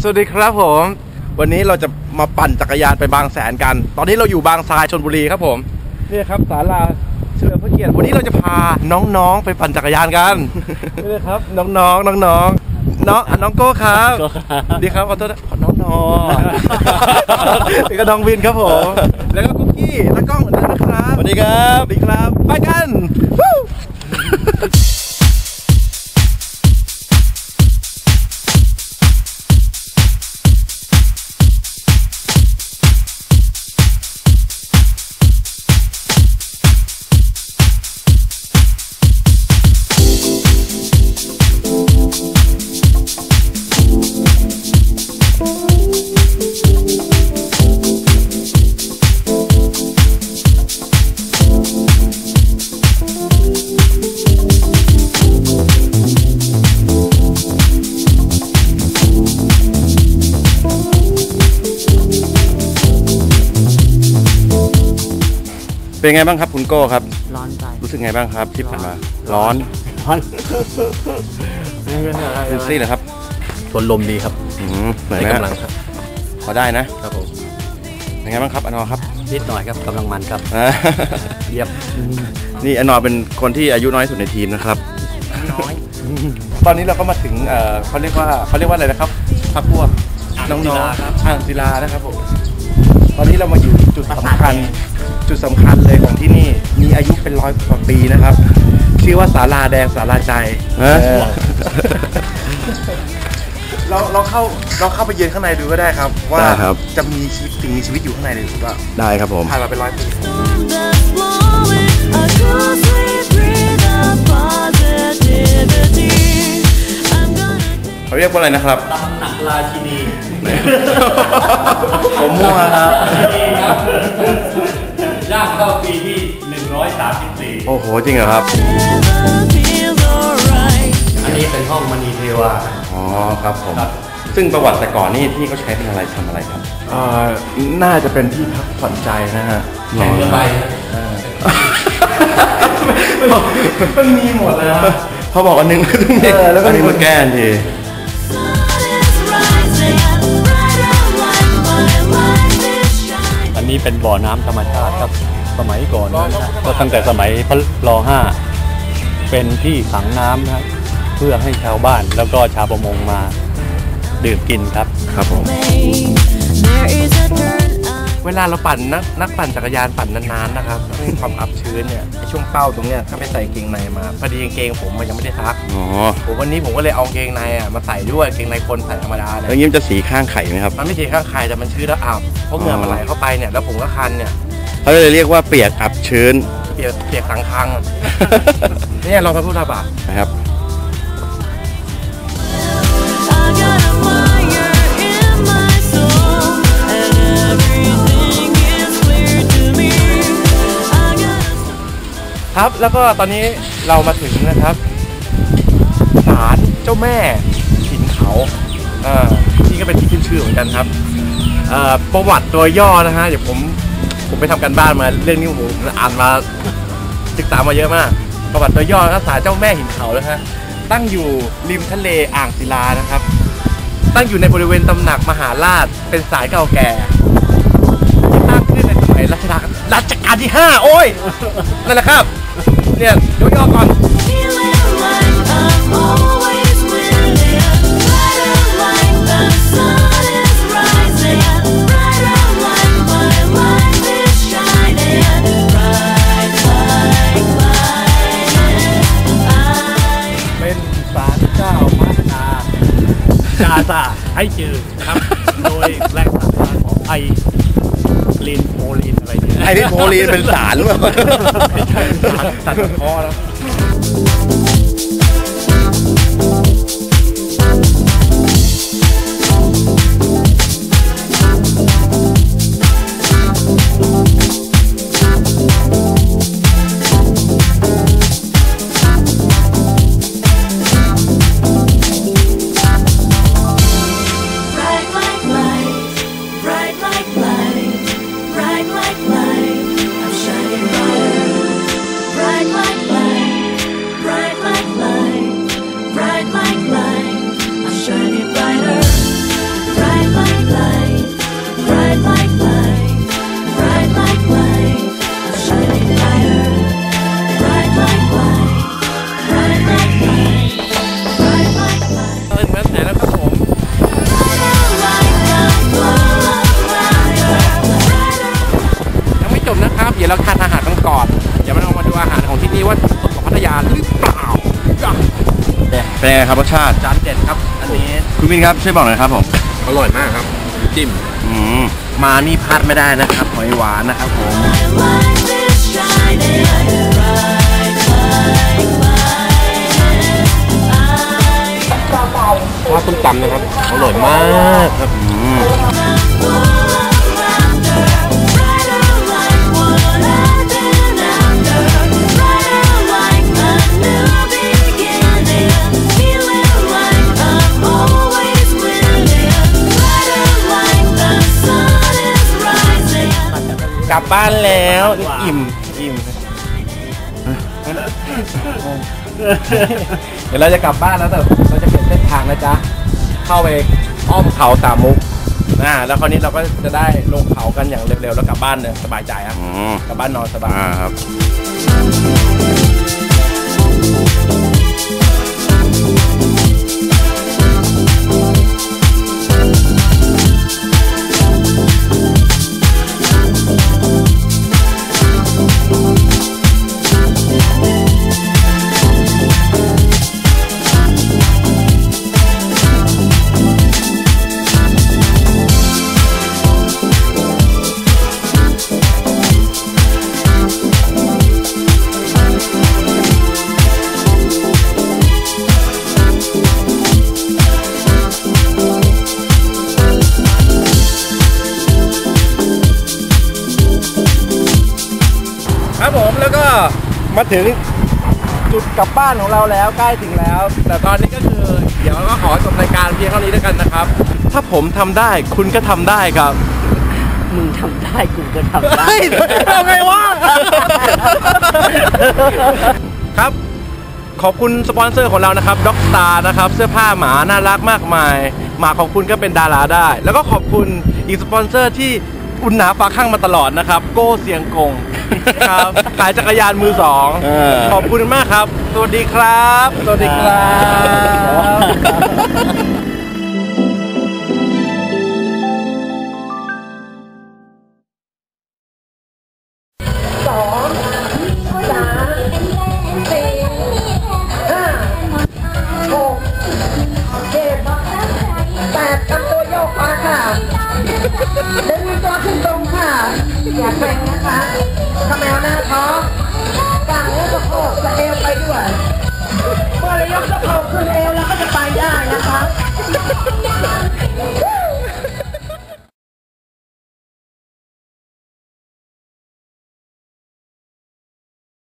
สวัสดีครับผม วันนี้เราจะมาปั่นจักรยานไปบางแสนกัน ตอนนี้เราอยู่บางทรายชนบุรีครับผมนี่ครับศาลาเฉลิมพระเกียรติวันนี้เราจะพาน้องๆไปปั่นจักรยานกันนี่เลยครับน้องๆน้องๆน้องอะน้องโก้ครับโก้ครับดีครับขอโทษนะขอน้องนอนี่ก็น้องวินครับผมแล้วก็คุกกี้และกล้องเหมือนเดิมนะครับสวัสดีครับสวัสดีครับ ไปกัน เป็นไงบ้างครับคุณโก้ครับ ร้อนใจรู้สึกไงบ้างครับที่ผ่านมาร้อนร้อนไม่เป็นไรดูซี่เหรอครับทนลมดีครับอืมเหนื่อยใช้ไหมกำลังครับพอได้นะครับผมเป็นไงบ้างครับอนอครับนิดหน่อยครับกำลังมันครับอ่าเยี่ยมนี่อนอเป็นคนที่อายุน้อยสุดในทีมนะครับน้อยตอนนี้เราก็มาถึงเอ่อเขาเรียกว่าเขาเรียกว่าอะไรนะครับพักพวกน้องๆครับอ่างศิลานะครับผมตอนนี้เรามาอยู่จุดสำคัญ จุดสำคัญเลยของที่นี่มีอายุเป็นร้อยกว่าปีนะครับ ชื่อว่าศาลาแดงศาลาใจเออเราเราเข้าเราเข้าไปเยือนข้างในดูก็ได้ครับ ว่าได้ครับจะมีชีวิตสิ่งมีชีวิตอยู่ข้างในหรือเปล่าได้ครับผมผ่านมาเป็นร้อยปี that's flowing, a cool sweet breeze of positivity. I'm gonna เขาเรียกว่าอะไรนะครับตำหนักราชินีผมมั่วครับย่าง เข้าปีที่ 134 โอ้โห จริงเหรอครับ never feels alright. อันนี้เป็นห้องมณีเทวาอ๋อครับผม ครับ ซึ่งประวัติแต่ก่อนนี่ที่เขาใช้เป็นอะไรทำอะไรครับ เอ่อน่าจะเป็นที่พักผ่อนใจนะฮะแข่งเรือใบนะมันมีหมดเลยเขาบอกอันนึงก็ต้องมีแล้วก็มีมาแก้ทันที Sun is rising, brighter like my life is shining. อันนี้เป็นบ่อน้ำธรรมชาติครับ สมัยก่อนนะก็ตั้งแต่สมัยพระรห้าเป็นที่ขังน้ำนะครับเพื่อให้ชาวบ้านแล้วก็ชาวประมงมาดื่มกินครับครับผม There is a turn I เวลาเราปั่นนักนักปั่นจักรยานปั่นนานๆนะครับต้องมีความอับชื้นเนี่ยไอ้ช่วงเป้าตรงเนี้ยถ้าไม่ใส่กางเกงในมาพอดีกางเกงผมมันยังไม่ได้ซักอ๋อผมวันนี้ผมก็เลยเอากางเกงในอะมาใส่ด้วยกางเกงในคนใส่ธรรมดาเนี่แล้วยยิ้มนจะสีข้างไข่ไหมครับมันไม่ใช่ข้างใครแต่มันชื้นแล้วอับเพราะเหงื่อมันไหลเข้าไปเนี่ยแล้วผมก็คันเนี่ย เขาเลยเรียกว่าเปียกอับชื้นเปียกเปียกสังคังเนี่ยลองทำพูดทาบะนะครับ I got a fire in my soul, and everything is clear to me. I got a ครับแล้วก็ตอนนี้เรามาถึงนะครับศาลเจ้าแม่หินเขาเอ่อที่ก็เป็นที่ขึ้นชื่อเหมือนกันครับเอ่อประวัติตัวย่อนะฮะเดี๋ยวผม ผมไปทำกันบ้านมาเรื่องนี้ผมอ่านมาศึกษามาเยอะมาก ประวัติตัวย่อนะครับศาลเจ้าแม่หินเขานะฮะตั้งอยู่ริมทะเลอ่างศิลานะครับ ตั้งอยู่ในบริเวณตำหนักมหาราชเป็นสายเก่าแก่ที่ตั้งขึ้นในสมัยรัชกาลรัชกาลที่ 5 โอ้ยนั่นแหละครับ เนี่ยย่อก่อน จาซาให้จืดครับ โดยแรงศรัทธาของไอลินโพลินอะไรเนี่ยไอ้นี่โพลีนเป็นสารหรือเปล่า ไม่ใช่ศาลตัดคอแล้ว เราทานอาหารกันก่อนเดี๋ยวมันเอามาดูอาหารของที่นี่ว่าสดของพัทยาหรือเปล่าอะเป็นไงครับรสชาติจานเด็ดครับ อันนี้คุณวินครับช่วยบอกหน่อยครับผมอร่อยมากครับจิ้มอืมมานี่พลาดไม่ได้นะครับหอยหวานนะครับผม Light is shining bright like mine. ข้าวต้มตำนะครับอร่อยมากครับ ลับบ้านแล้วอิ่มอิ่มเดี๋ยวเราจะกลับบ้านแล้วแต่เราจะเปลี่ยนเส้นทางนะจ๊ะเข้าไปอ้อมเขาสามมุกนะแล้วคราวนี้เราก็จะได้ลงเขากันอย่างเร็วๆแล้วกลับบ้านเนี่ยสบายใจครับอืมกลับบ้านนอนสบายอ่าครับครับ มแล้วก็มาถึงจุดกลับบ้านของเราแล้วใกล้ถึงแล้ว แต่ตอนนี้ก็คือ เดี๋ยวก็ขอจบรายการเพียงเท่านี้แล้วกันนะครับ ถ้าผมทำได้คุณก็ทำได้ครับมึงทำได้กูก็ทำได้ เฮ้ยทำไงวะ ครับ ขอบคุณสปอนเซอร์ของเรานะครับด็อกตานะครับ เสื้อผ้าหมาน่ารักมากมาย หมาของคุณก็เป็นดาราได้ แล้วก็ขอบคุณอีกสปอนเซอร์ที่ อุ่นหนาฝาข้างมาตลอดนะครับ โก้เสียงกงครับขายจักรยานมือสองเออ ขอบคุณมากครับ สวัสดีครับ สวัสดีครับแปดกับตัวโยกมาค่ะดึง อย่าแข่งนะคะถ้าแมวหน้าท้อง